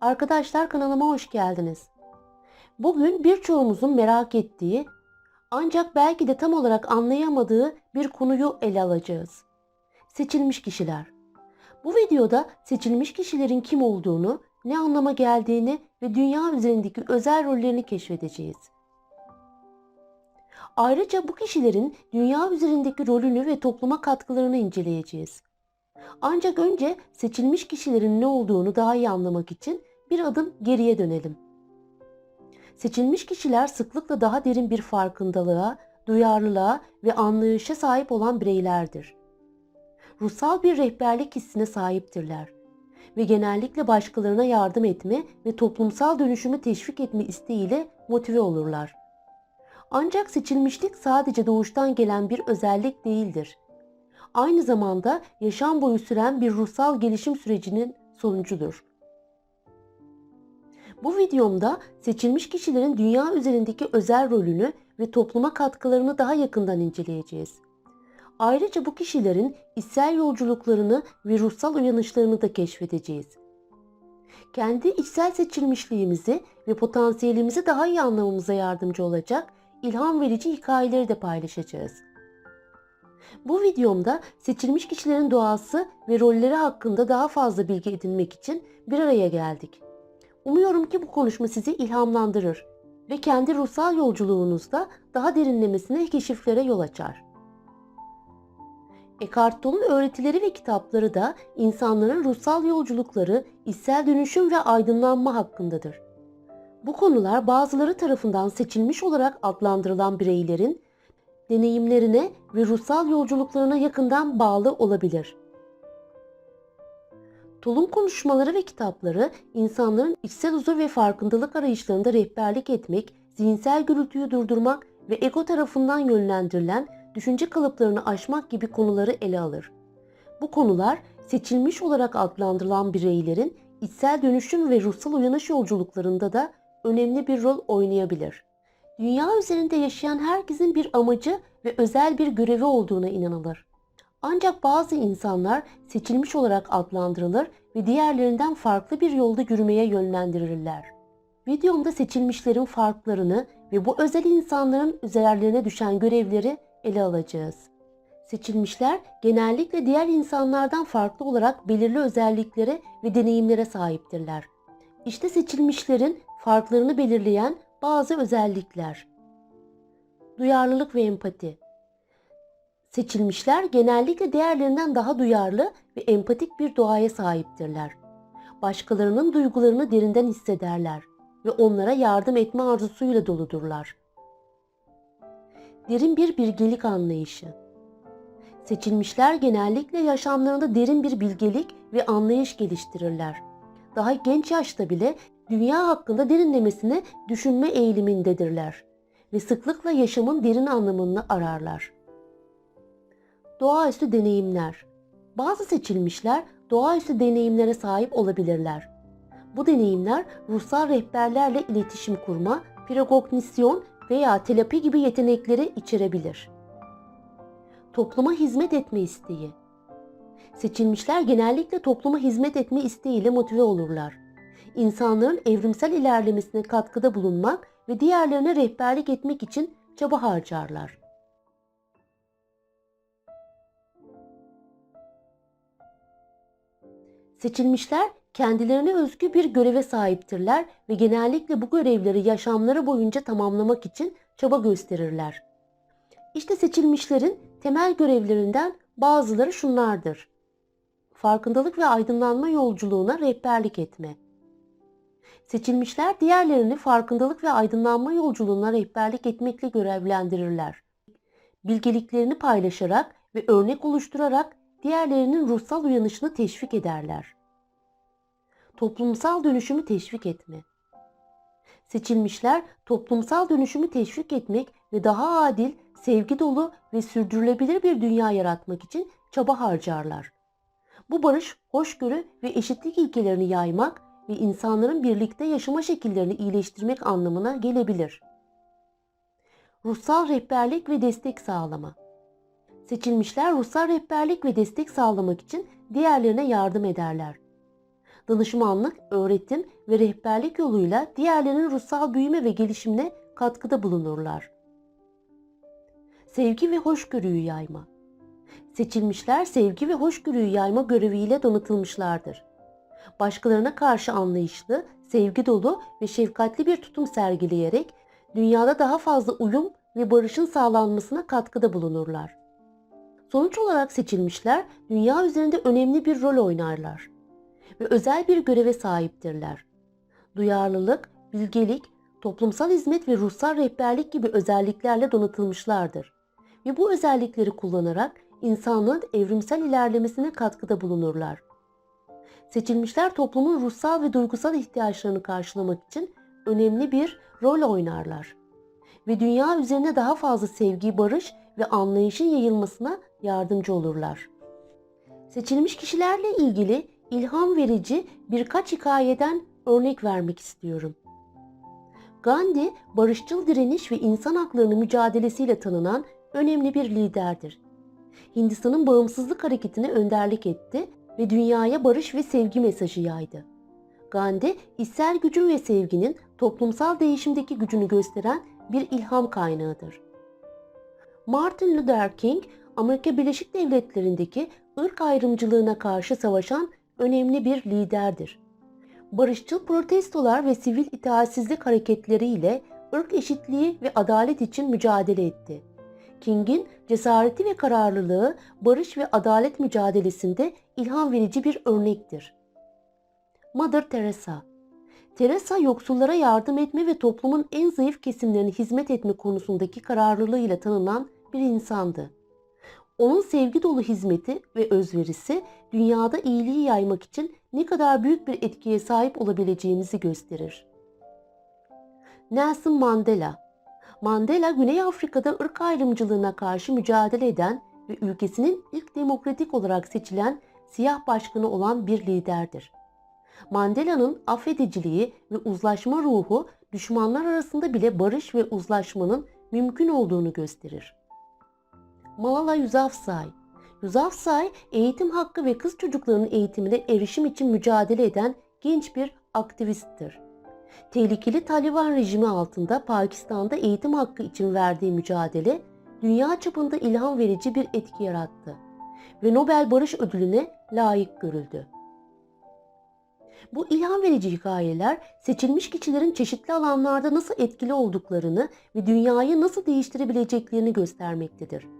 Arkadaşlar kanalıma hoş geldiniz. Bugün birçoğumuzun merak ettiği ancak belki de tam olarak anlayamadığı bir konuyu ele alacağız. Seçilmiş kişiler. Bu videoda seçilmiş kişilerin kim olduğunu, ne anlama geldiğini ve dünya üzerindeki özel rollerini keşfedeceğiz. Ayrıca bu kişilerin dünya üzerindeki rolünü ve topluma katkılarını inceleyeceğiz. Ancak önce seçilmiş kişilerin ne olduğunu daha iyi anlamak için bir adım geriye dönelim. Seçilmiş kişiler sıklıkla daha derin bir farkındalığa, duyarlılığa ve anlayışa sahip olan bireylerdir. Ruhsal bir rehberlik hissine sahiptirler ve genellikle başkalarına yardım etme ve toplumsal dönüşümü teşvik etme isteğiyle motive olurlar. Ancak seçilmişlik sadece doğuştan gelen bir özellik değildir. Aynı zamanda yaşam boyu süren bir ruhsal gelişim sürecinin sonucudur. Bu videomda seçilmiş kişilerin dünya üzerindeki özel rolünü ve topluma katkılarını daha yakından inceleyeceğiz. Ayrıca bu kişilerin içsel yolculuklarını ve ruhsal uyanışlarını da keşfedeceğiz. Kendi içsel seçilmişliğimizi ve potansiyelimizi daha iyi anlamamıza yardımcı olacak ilham verici hikayeleri de paylaşacağız. Bu videomda seçilmiş kişilerin doğası ve rolleri hakkında daha fazla bilgi edinmek için bir araya geldik. Umuyorum ki bu konuşma sizi ilhamlandırır ve kendi ruhsal yolculuğunuzda daha derinlemesine keşiflere yol açar. Eckhart Tolle'un öğretileri ve kitapları da insanların ruhsal yolculukları, içsel dönüşüm ve aydınlanma hakkındadır. Bu konular bazıları tarafından seçilmiş olarak adlandırılan bireylerin deneyimlerine ve ruhsal yolculuklarına yakından bağlı olabilir. Tolun konuşmaları ve kitapları insanların içsel huzur ve farkındalık arayışlarında rehberlik etmek, zihinsel gürültüyü durdurmak ve ego tarafından yönlendirilen düşünce kalıplarını aşmak gibi konuları ele alır. Bu konular seçilmiş olarak adlandırılan bireylerin içsel dönüşüm ve ruhsal uyanış yolculuklarında da önemli bir rol oynayabilir. Dünya üzerinde yaşayan herkesin bir amacı ve özel bir görevi olduğuna inanılır. Ancak bazı insanlar seçilmiş olarak adlandırılır ve diğerlerinden farklı bir yolda yürümeye yönlendirilirler. Videomda seçilmişlerin farklarını ve bu özel insanların üzerlerine düşen görevleri ele alacağız. Seçilmişler genellikle diğer insanlardan farklı olarak belirli özelliklere ve deneyimlere sahiptirler. İşte seçilmişlerin farklarını belirleyen bazı özellikler. Duyarlılık ve empati. Seçilmişler genellikle diğerlerinden daha duyarlı ve empatik bir doğaya sahiptirler. Başkalarının duygularını derinden hissederler ve onlara yardım etme arzusuyla doludurlar. Derin bir bilgelik anlayışı. Seçilmişler genellikle yaşamlarında derin bir bilgelik ve anlayış geliştirirler. Daha genç yaşta bile dünya hakkında derinlemesine düşünme eğilimindedirler ve sıklıkla yaşamın derin anlamını ararlar. Doğaüstü deneyimler. Bazı seçilmişler doğaüstü deneyimlere sahip olabilirler. Bu deneyimler ruhsal rehberlerle iletişim kurma, prekognisyon veya terapi gibi yetenekleri içerebilir. Topluma hizmet etme isteği. Seçilmişler genellikle topluma hizmet etme isteğiyle motive olurlar. İnsanların evrimsel ilerlemesine katkıda bulunmak ve diğerlerine rehberlik etmek için çaba harcarlar. Seçilmişler kendilerine özgü bir göreve sahiptirler ve genellikle bu görevleri yaşamları boyunca tamamlamak için çaba gösterirler. İşte seçilmişlerin temel görevlerinden bazıları şunlardır. Farkındalık ve aydınlanma yolculuğuna rehberlik etme. Seçilmişler diğerlerini farkındalık ve aydınlanma yolculuğuna rehberlik etmekle görevlendirirler. Bilgeliklerini paylaşarak ve örnek oluşturarak diğerlerinin ruhsal uyanışını teşvik ederler. Toplumsal dönüşümü teşvik etme. Seçilmişler toplumsal dönüşümü teşvik etmek ve daha adil, sevgi dolu ve sürdürülebilir bir dünya yaratmak için çaba harcarlar. Bu barış, hoşgörü ve eşitlik ilkelerini yaymak ve insanların birlikte yaşama şekillerini iyileştirmek anlamına gelebilir. Ruhsal rehberlik ve destek sağlama. Seçilmişler ruhsal rehberlik ve destek sağlamak için diğerlerine yardım ederler. Danışmanlık, öğretim ve rehberlik yoluyla diğerlerinin ruhsal büyüme ve gelişimine katkıda bulunurlar. Sevgi ve hoşgörüyü yayma. Seçilmişler sevgi ve hoşgörüyü yayma göreviyle donatılmışlardır. Başkalarına karşı anlayışlı, sevgi dolu ve şefkatli bir tutum sergileyerek dünyada daha fazla uyum ve barışın sağlanmasına katkıda bulunurlar. Sonuç olarak seçilmişler dünya üzerinde önemli bir rol oynarlar ve özel bir göreve sahiptirler. Duyarlılık, bilgelik, toplumsal hizmet ve ruhsal rehberlik gibi özelliklerle donatılmışlardır ve bu özellikleri kullanarak insanlığın evrimsel ilerlemesine katkıda bulunurlar. Seçilmişler toplumun ruhsal ve duygusal ihtiyaçlarını karşılamak için önemli bir rol oynarlar ve dünya üzerine daha fazla sevgi, barış ve anlayışın yayılmasına yardımcı olurlar. Seçilmiş kişilerle ilgili ilham verici birkaç hikayeden örnek vermek istiyorum. Gandhi, barışçıl direniş ve insan haklarını mücadelesiyle tanınan önemli bir liderdir. Hindistan'ın bağımsızlık hareketine önderlik etti ve dünyaya barış ve sevgi mesajı yaydı. Gandhi, içsel gücün ve sevginin toplumsal değişimdeki gücünü gösteren bir ilham kaynağıdır. Martin Luther King, Amerika Birleşik Devletleri'ndeki ırk ayrımcılığına karşı savaşan önemli bir liderdir. Barışçıl protestolar ve sivil itaatsizlik hareketleriyle ırk eşitliği ve adalet için mücadele etti. King'in cesareti ve kararlılığı barış ve adalet mücadelesinde ilham verici bir örnektir. Mother Teresa Teresa yoksullara yardım etme ve toplumun en zayıf kesimlerine hizmet etme konusundaki kararlılığıyla tanınan bir insandı. Onun sevgi dolu hizmeti ve özverisi dünyada iyiliği yaymak için ne kadar büyük bir etkiye sahip olabileceğimizi gösterir. Nelson Mandela Mandela, Güney Afrika'da ırk ayrımcılığına karşı mücadele eden ve ülkesinin ilk demokratik olarak seçilen siyah başkanı olan bir liderdir. Mandela'nın affediciliği ve uzlaşma ruhu düşmanlar arasında bile barış ve uzlaşmanın mümkün olduğunu gösterir. Malala Yousafzai Yousafzai eğitim hakkı ve kız çocuklarının eğitimine erişim için mücadele eden genç bir aktivisttir. Tehlikeli Taliban rejimi altında Pakistan'da eğitim hakkı için verdiği mücadele dünya çapında ilham verici bir etki yarattı ve Nobel Barış Ödülü'ne layık görüldü. Bu ilham verici hikayeler seçilmiş kişilerin çeşitli alanlarda nasıl etkili olduklarını ve dünyayı nasıl değiştirebileceklerini göstermektedir.